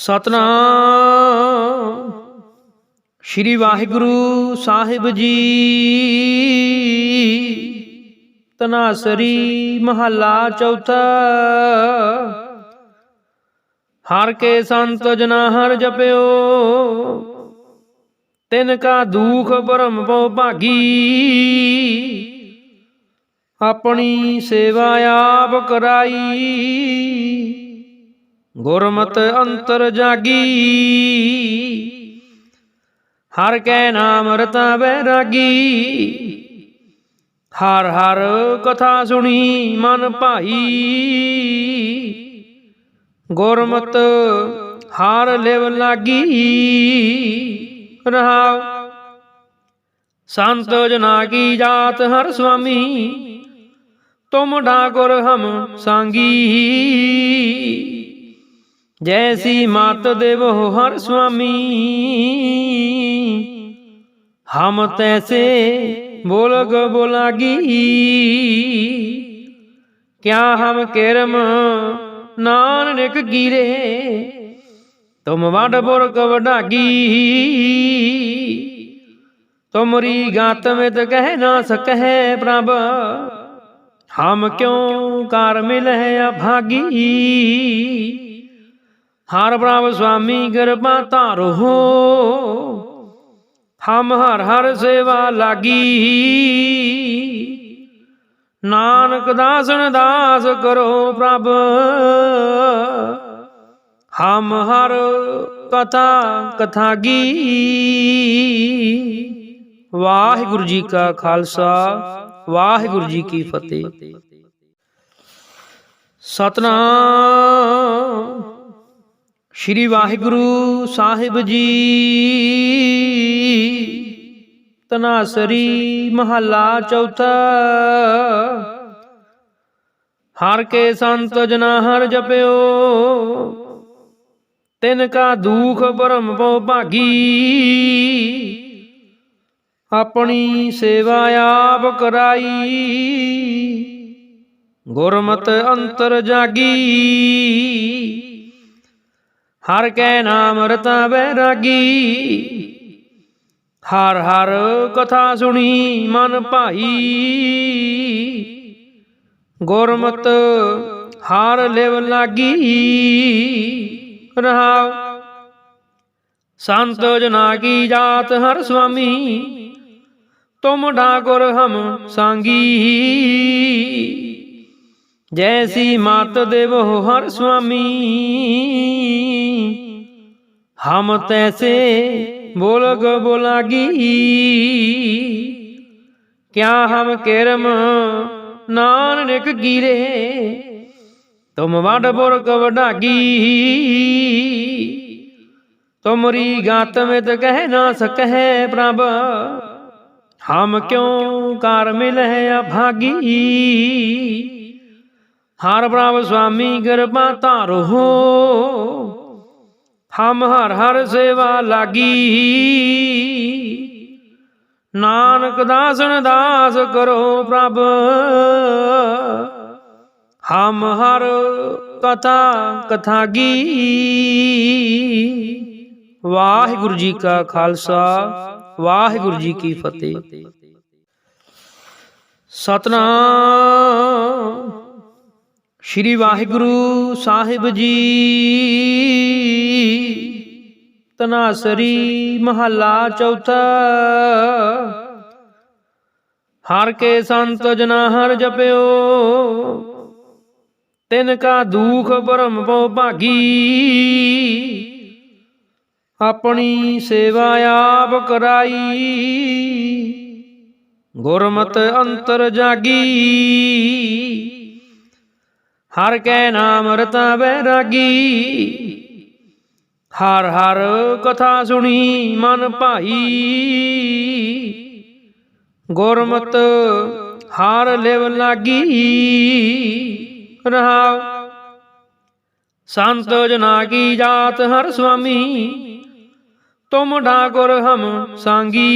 ਸਤਨਾਮ। ਸ਼੍ਰੀ ਵਾਹਿਗੁਰੂ ਸਾਹਿਬ ਜੀ। ਤਨਾਸਰੀ ਮਹੱਲਾ ਚੌਥਾ। ਹਰ ਕੇ ਸੰਤ ਜਨਾ ਹਰ ਜਪਿਓ। ਤਿਨ ਕਾ ਦੁਖ ਭਰਮ ਪਉ ਭਾਗੀ। ਆਪਣੀ ਸੇਵਾ ਆਪ ਕਰਾਈ। ਗੁਰਮਤ ਅੰਤਰ ਜਾਗੀ। ਹਰ ਕੈ ਨਾਮ ਰਤਾ ਬੈਰਾਗੀ ਹਰ ਹਰ ਕਥਾ ਸੁਣੀ ਮਨ ਭਾਈ। ਗੁਰਮਤ ਹਾਰ ਲਿਵ ਲਾਗੀ। ਰਹਾਉ। ਸੰਤ ਜਨਾ ਕੀ ਜਾਤ ਹਰ ਸੁਆਮੀ। ਤੁਮ ਢਾਕੁਰ ਹਮ ਸੰਗੀ। जैसी मात देव हो हर स्वामी। हम तैसे बोल बोलागी। क्या हम केरम नानक गिरे? तुम वड बुर्ग वडागी तुमरी गात में तो कह ना सकह प्रभ। हम क्यों कार मिल है अभागी? ਹਰ ਪ੍ਰਭ ਸੁਆਮੀ ਕਿਰਪਾ ਧਾਰੋ ਹਮ ਹਰ ਹਰ ਸੇਵਾ ਲਾਗੀ। ਨਾਨਕ ਦਾਸਨ ਦਾਸ ਕਰੋ ਪ੍ਰਭ। ਹਮ ਹਰ ਕਥਾ ਕਥਾਗੀ। ਵਾਹਿਗੁਰੂ ਜੀ ਕਾ ਖਾਲਸਾ, ਵਾਹਿਗੁਰੂ ਜੀ ਕੀ ਫਤਿਹ। ਸਤਨਾਮ। ਸ਼੍ਰੀ ਵਾਹਿਗੁਰੂ ਸਾਹਿਬ ਜੀ। ਤਨਾਸਰੀ ਮਹੱਲਾ ਚੌਥਾ। ਹਰ ਕੇ ਸੰਤ ਜਨਾ ਹਰ ਜਪਿਓ। ਤਿਨ ਕਾ ਦੁਖ ਭਰਮ ਪਉ ਭਾਗੀ। ਆਪਣੀ ਸੇਵਾ ਆਪ ਕਰਾਈ। ਗੁਰਮਤ ਅੰਤਰ ਜਾਗੀ। ਹਰ ਕੈ ਨਾਮ ਰਤਾ ਬੈਰਾਗੀ ਹਰ ਹਰ ਕਥਾ ਸੁਣੀ ਮਨ ਭਾਈ। ਗੁਰਮਤ ਹਾਰ ਲਿਵ ਲਾਗੀ। ਰਹਾਉ। ਸੰਤ ਜਨਾ ਕੀ ਜਾਤ ਹਰ ਸੁਆਮੀ। ਤੁਮ ਢਾਕੁਰ ਹਮ ਸੰਗੀ। जैसी मात देव हो हर स्वामी। हम तैसे बोल गो बोलागी। क्या हम केरम नानक गिरे। तुम वड बोर कवडागी। तुमरी गात में तो कह ना तो सकह प्रभ। हम क्यों कार मिल है अभागी? ਹਰ ਪ੍ਰਭ ਸੁਆਮੀ ਕਿਰਪਾ ਧਾਰੋ ਹਮ ਹਰ ਹਰ ਸੇਵਾ ਲਾਗੀ। ਨਾਨਕ ਦਾਸਨ ਦਾਸ ਕਰੋ ਪ੍ਰਭ। ਹਮ ਹਰ ਕਥਾ ਕਥਾਗੀ ਵਾਹਿਗੁਰੂ ਜੀ ਕਾ ਖਾਲਸਾ, ਵਾਹਿਗੁਰੂ ਜੀ ਕੀ ਫਤਿਹ। ਸਤਨਾਮ। ਸ਼੍ਰੀ ਵਾਹਿਗੁਰੂ ਸਾਹਿਬ ਜੀ। ਤਨਾਸਰੀ ਮਹੱਲਾ ਚੌਥਾ। ਹਰ ਕੇ ਸੰਤ ਜਨਾ ਹਰ ਜਪਿਓ। ਤਿਨ ਕਾ ਦੁਖ ਭਰਮ ਪਉ ਭਾਗੀ। ਆਪਣੀ ਸੇਵਾ ਆਪ ਕਰਾਈ। ਗੁਰਮਤ ਅੰਤਰ ਜਾਗੀ। ਹਰ ਕੈ ਨਾਮ ਰਤਾ ਬੈਰਾਗੀ ਹਰ ਹਰ ਕਥਾ ਸੁਣੀ ਮਨ ਭਾਈ। ਗੁਰਮਤ ਹਾਰ ਲਿਵ ਲਾਗੀ। ਰਹਾਉ। ਸੰਤ ਜਨਾ ਕੀ ਜਾਤ ਹਰ ਸੁਆਮੀ। ਤੁਮ ਢਾਕੁਰ ਹਮ ਸੰਗੀ।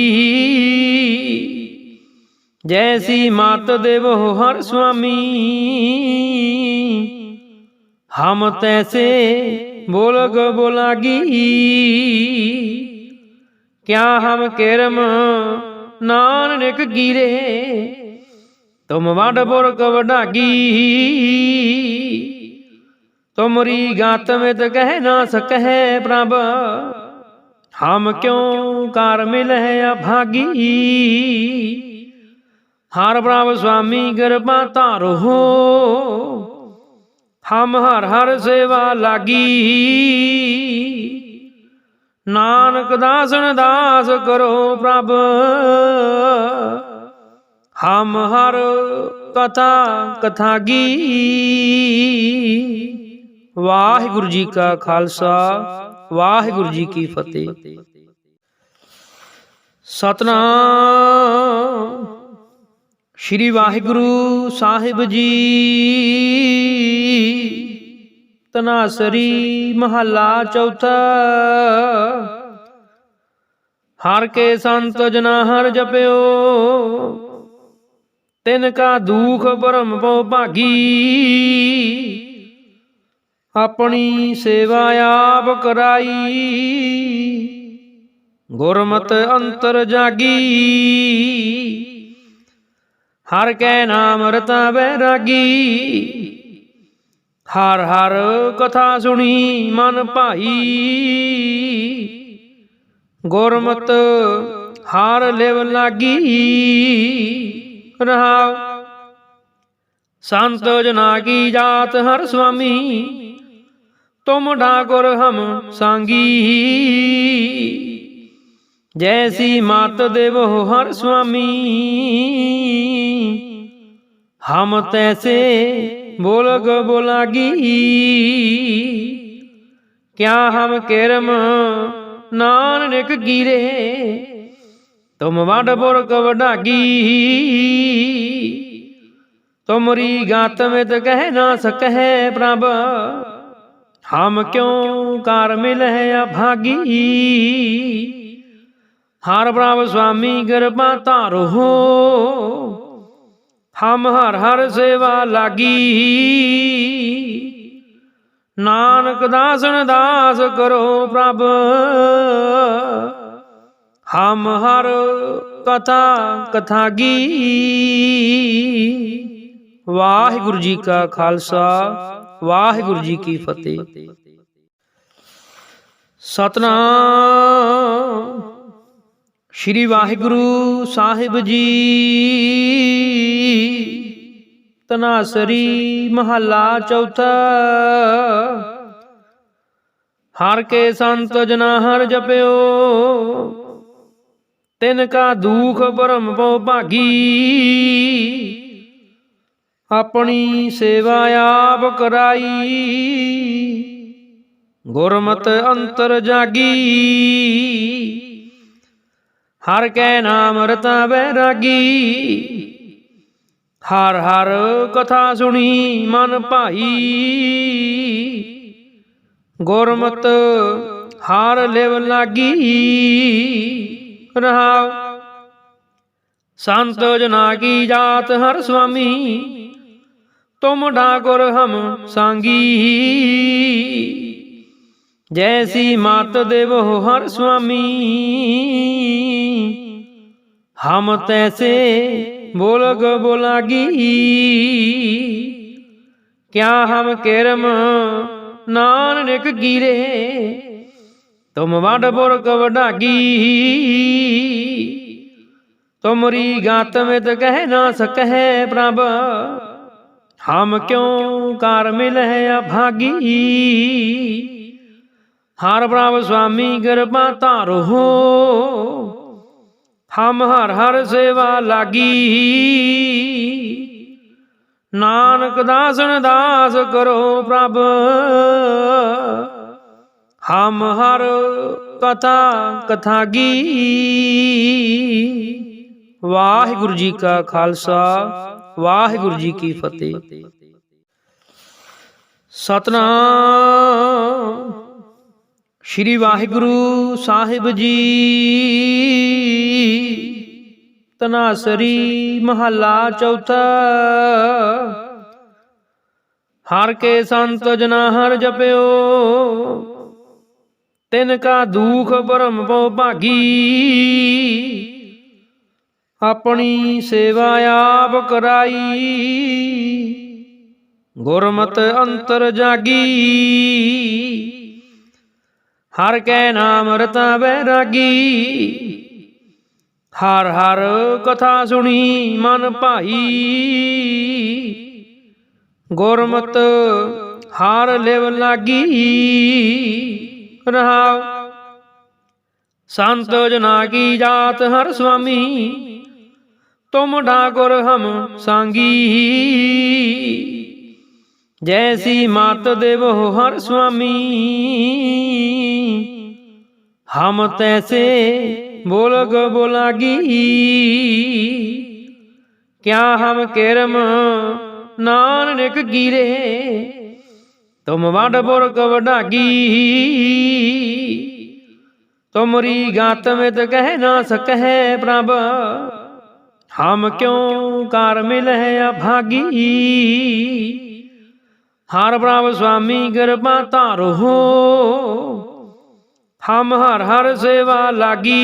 जैसी मात देवो हर स्वामी। हम तैसे बोल बोलागी क्या हम केरम नानक गिरे? तुम वड बोर कवडागी। तुमरी गात में तो कह ना सकह प्रभ। हम क्यों कार मिल है अभागी? ਹਰ ਪ੍ਰਭ ਸੁਆਮੀ, ਕਿਰਪਾ ਧਾਰੋ ਹਮ ਹਰ ਹਰ ਸੇਵਾ ਲਾਗੀ। ਨਾਨਕ ਦਾਸਨ ਦਾਸ ਕਰੋ ਪ੍ਰਭ। ਹਮ ਹਰ ਕਥਾ ਕਥਾਗੀ। ਵਾਹਿਗੁਰੂ ਜੀ ਕਾ ਖਾਲਸਾ, ਵਾਹਿਗੁਰੂ ਜੀ ਕੀ ਫਤਿਹ। ਸਤਨਾਮ। ਸ਼੍ਰੀ ਵਾਹਿਗੁਰੂ ਸਾਹਿਬ ਜੀ। ਤਨਾਸਰੀ ਮਹੱਲਾ ਚੌਥਾ। ਹਰ ਕੇ ਸੰਤ ਜਨਾ ਹਰ ਜਪਿਓ। ਤਿਨ ਕਾ ਦੁਖ ਪਰਮ ਪਉ ਭਾਗੀ। ਆਪਣੀ ਸੇਵਾ ਆਪ ਕਰਾਈ। ਗੁਰਮਤ ਅੰਤਰ ਜਾਗੀ। ਹਰ ਕੈ ਨਾਮ ਰਤਾ ਬੈਰਾਗੀ ਹਰ ਹਰ ਕਥਾ ਸੁਣੀ ਮਨ ਭਾਈ। ਗੁਰਮਤ ਹਾਰ ਲਿਵ ਲਾਗੀ। ਰਹਾਉ। ਸੰਤ ਜਨਾ ਕੀ ਜਾਤ ਹਰ ਸੁਆਮੀ। ਤੁਮ ਢਾਕੁਰ ਹਮ ਸੰਗੀ। जैसी मात देवो हर स्वामी। हम तैसे बोल बोलागी। क्या हम केरम नानक गिरे? तुम वड बुर्क वडागी तुमरी गात में तो कह ना तो सकह प्रभ। हम क्यों कार मिल है अभागी? ਹਰ ਪ੍ਰਭ ਸੁਆਮੀ ਕਿਰਪਾ ਧਾਰੋ ਹਮ ਹਰ ਹਰ ਸੇਵਾ ਲਾਗੀ। ਨਾਨਕ ਦਾਸਨ ਦਾਸ ਕਰੋ ਪ੍ਰਭ। ਹਮ ਹਰ ਕਥਾ ਕਥਾਗੀ। ਵਾਹਿਗੁਰੂ ਜੀ ਕਾ ਖਾਲਸਾ, ਵਾਹਿਗੁਰੂ ਜੀ ਕੀ ਫਤਿਹ। ਸਤਨਾਮ। ਸ਼੍ਰੀ ਵਾਹਿਗੁਰੂ ਸਾਹਿਬ ਜੀ। ਤਨਾਸਰੀ ਮਹੱਲਾ ਚੌਥਾ। ਹਰ ਕੇ ਸੰਤ ਜਨਾ ਹਰ ਜਪਿਓ। ਤਿਨ ਕਾ ਦੁਖ ਪਰਮ ਪਉ ਭਾਗੀ। ਆਪਣੀ ਸੇਵਾ ਆਪ ਕਰਾਈ। ਗੁਰਮਤ ਅੰਤਰ ਜਾਗੀ। ਹਰ ਕੈ ਨਾਮ ਰਤਾ ਬੈਰਾਗੀ ਹਰ ਹਰ ਕਥਾ ਸੁਣੀ ਮਨ ਭਾਈ। ਗੁਰਮਤ ਹਾਰ ਲਿਵ ਲਾਗੀ। ਰਹਾਉ। ਸੰਤ ਜਨਾ ਕੀ ਜਾਤ ਹਰ ਸੁਆਮੀ। ਤੁਮ ਢਾਕੁਰ ਹਮ ਸੰਗੀ। जैसी मात देव हर स्वामी। हम तैसे बोल बोलागी क्या हम केरम नानक गिरे? तुम वड बोर कवडागी तुमरी गात में तो कह ना सकह प्रभ। हम क्यों कार मिल है अभागी ਹਰ ਪ੍ਰਭ ਸੁਆਮੀ ਕਿਰਪਾ ਧਾਰੋ। ਹਮ ਹਰ ਹਰ ਸੇਵਾ ਲਾਗੀ। ਨਾਨਕ ਦਾਸਨ ਦਾਸ ਕਰੋ ਪ੍ਰਭ। ਹਮ ਹਰ ਕਥਾ ਕਥਾਗੀ ਵਾਹਿਗੁਰੂ ਜੀ ਕਾ ਖਾਲਸਾ, ਵਾਹਿਗੁਰੂ ਜੀ ਕੀ ਫਤਿਹ। ਸਤਨਾਮ। ਸ਼੍ਰੀ ਵਾਹਿਗੁਰੂ ਸਾਹਿਬ ਜੀ। ਤਨਾਸਰੀ ਮਹੱਲਾ ਚੌਥਾ। ਹਰ ਕੇ ਸੰਤ ਜਨਾ ਹਰ ਜਪਿਓ, ਤਿਨ ਕਾ ਦੁਖ ਬਰਮ ਪਉ ਭਾਗੀ। ਆਪਣੀ ਸੇਵਾ ਆਪ ਕਰਾਈ, ਗੁਰਮਤ ਅੰਤਰ ਜਾਗੀ। ਹਰ ਕੈ ਨਾਮ ਰਤਾ ਬੈਰਾਗੀ ਹਰ ਹਰ ਕਥਾ ਸੁਣੀ ਮਨ ਭਾਈ। ਗੁਰਮਤ ਹਾਰ ਲਿਵ ਲਾਗੀ। ਰਹਾਉ। ਸੰਤ ਜਨਾ ਕੀ ਜਾਤ ਹਰ ਸੁਆਮੀ। ਤੁਮ ਢਾਕੁਰ ਹਮ ਸੰਗੀ। जैसी मात देव हो हर स्वामी। हम तैसे बोल गो बोलागी क्या हम केरम नानक गिरे? तुम वड बोर कवडागी तुमरी गात में तो कह ना सक है प्रभ। हम क्यों कार मिल है अभागी ਹਰ ਪ੍ਰਭ ਸੁਆਮੀ ਕਿਰਪਾ ਧਾਰੋ ਹਮ ਹਰ ਹਰ ਸੇਵਾ ਲਾਗੀ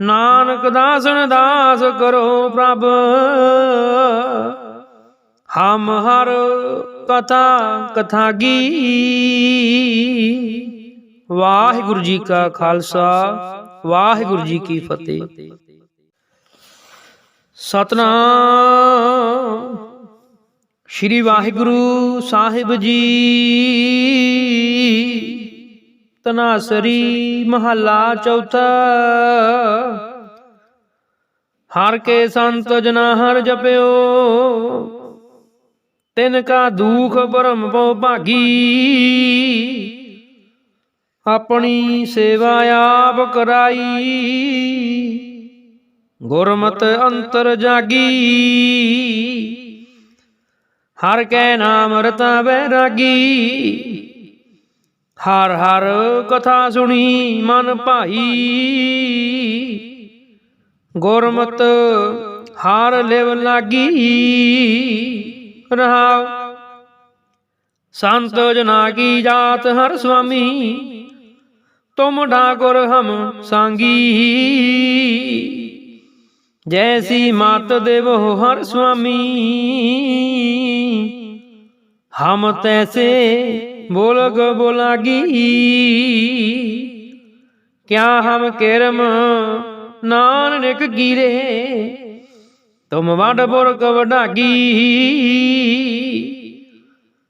ਨਾਨਕ ਦਾਸਨ ਦਾਸ ਕਰੋ ਪ੍ਰਭ ਹਮ ਹਰ ਕਥਾ ਕਥਾਗੀ ਵਾਹਿਗੁਰੂ ਜੀ ਕਾ ਖਾਲਸਾ ਵਾਹਿਗੁਰੂ ਜੀ ਕੀ ਫਤਿਹ ਸਤਨਾਮ ਸ਼੍ਰੀ ਵਾਹਿਗੁਰੂ ਸਾਹਿਬ ਜੀ। ਤਨਾਸਰੀ ਮਹੱਲਾ ਚੌਥਾ। ਹਰ ਕੇ ਸੰਤ ਜਨਾ ਹਰ ਜਪਿਓ। ਤਿਨ ਕਾ ਦੁਖ ਬਰਮ ਪਉ ਭਾਗੀ। ਆਪਣੀ ਸੇਵਾ ਆਪ ਕਰਾਈ। ਗੁਰਮਤ ਅੰਤਰ ਜਾਗੀ। ਹਰ ਕੈ ਨਾਮ ਰਤਾ ਬੈਰਾਗੀ ਹਰ ਹਰ ਕਥਾ ਸੁਣੀ ਮਨ ਭਾਈ। ਗੁਰਮਤ ਹਾਰ ਲਿਵ ਲਾਗੀ। ਰਹਾਉ। ਸੰਤ ਜਨਾ ਕੀ ਜਾਤ ਹਰ ਸੁਆਮੀ। ਤੁਮ ਢਾਕੁਰ ਹਮ ਸੰਗੀ। जैसी मात देव हो हर स्वामी। हम तैसे बोल बोलागी। क्या हम केरम नानक गिरे? तुम वड बोर कवडागी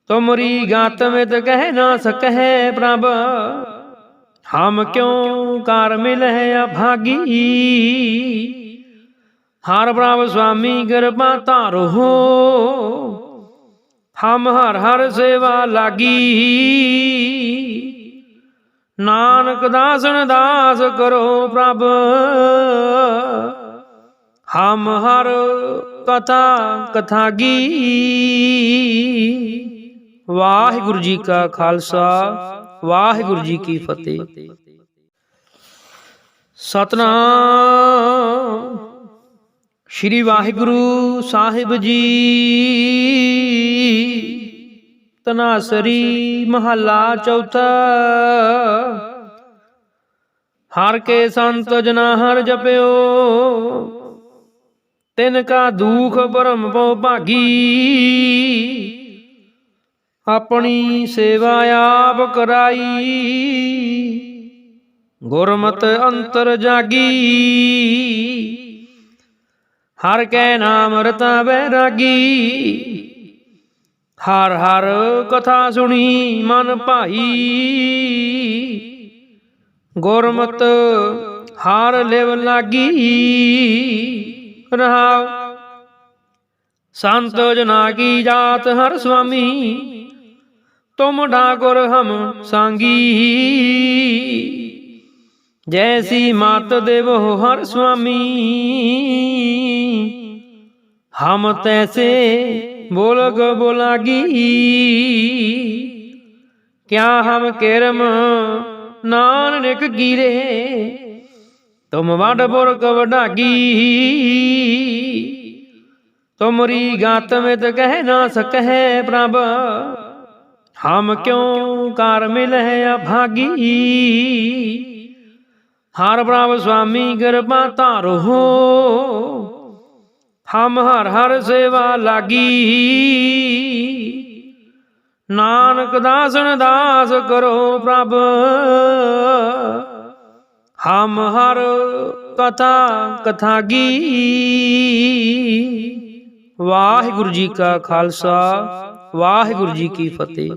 तुमरी गात में तो कह ना सक है प्रभ। हम क्यों कार मिल है अभागी? ਹਰ ਪ੍ਰਭ ਸੁਆਮੀ ਕਿਰਪਾ ਧਾਰੋ। ਹਮ ਹਰ ਹਰ ਸੇਵਾ ਲਾਗੀ। ਨਾਨਕ ਦਾਸਨ ਦਾਸ ਕਰੋ ਪ੍ਰਭ। ਹਮ ਹਰ ਕਥਾ ਕਥਾਗੀ ਵਾਹਿਗੁਰੂ ਜੀ ਕਾ ਖਾਲਸਾ, ਵਾਹਿਗੁਰੂ ਜੀ ਕੀ ਫਤਿਹ। ਸਤਨਾਮ। ਸ਼੍ਰੀ ਵਾਹਿਗੁਰੂ ਸਾਹਿਬ ਜੀ। ਤਨਾਸਰੀ ਮਹੱਲਾ ਚੌਥਾ। ਹਰ ਕੇ ਸੰਤ ਜਨਾ ਹਰ ਜਪਿਓ। ਤਿਨ ਕਾ ਦੁਖ ਬਰਮ ਪਉ ਭਾਗੀ। ਆਪਣੀ ਸੇਵਾ ਆਪ ਕਰਾਈ। ਗੁਰਮਤ ਅੰਤਰ ਜਾਗੀ। ਹਰ ਕੈ ਨਾਮ ਰਤਾ ਬੈਰਾਗੀ ਹਰ ਹਰ ਕਥਾ ਸੁਣੀ ਮਨ ਭਾਈ। ਗੁਰਮਤ ਹਾਰ ਲਿਵ ਲਾਗੀ। ਰਹਾਉ। ਸੰਤ ਜਨਾ ਕੀ ਜਾਤ ਹਰ ਸੁਆਮੀ। ਤੁਮ ਢਾਕੁਰ ਹਮ ਸੰਗੀ। जैसी मात देव हो हर स्वामी। हम तैसे बोल बोलागी क्या हम केरम नानक गिरे? तुम वड बोर कवडागी तुमरी गात में तो कह ना सक है प्रभ। हम क्यों कार मिल है अभागी ਹਰ ਪ੍ਰਭ ਸੁਆਮੀ ਕਿਰਪਾ ਧਾਰੋ ਹਮ ਹਰ ਹਰ ਸੇਵਾ ਲਾਗੀ। ਨਾਨਕ ਦਾਸਨ ਦਾਸ ਕਰੋ ਪ੍ਰਭ। ਹਮ ਹਰ ਕਥਾ ਕਥਾਗੀ ਵਾਹਿਗੁਰੂ ਜੀ ਕਾ ਖਾਲਸਾ, ਵਾਹਿਗੁਰੂ ਜੀ ਕੀ ਫਤਿਹ।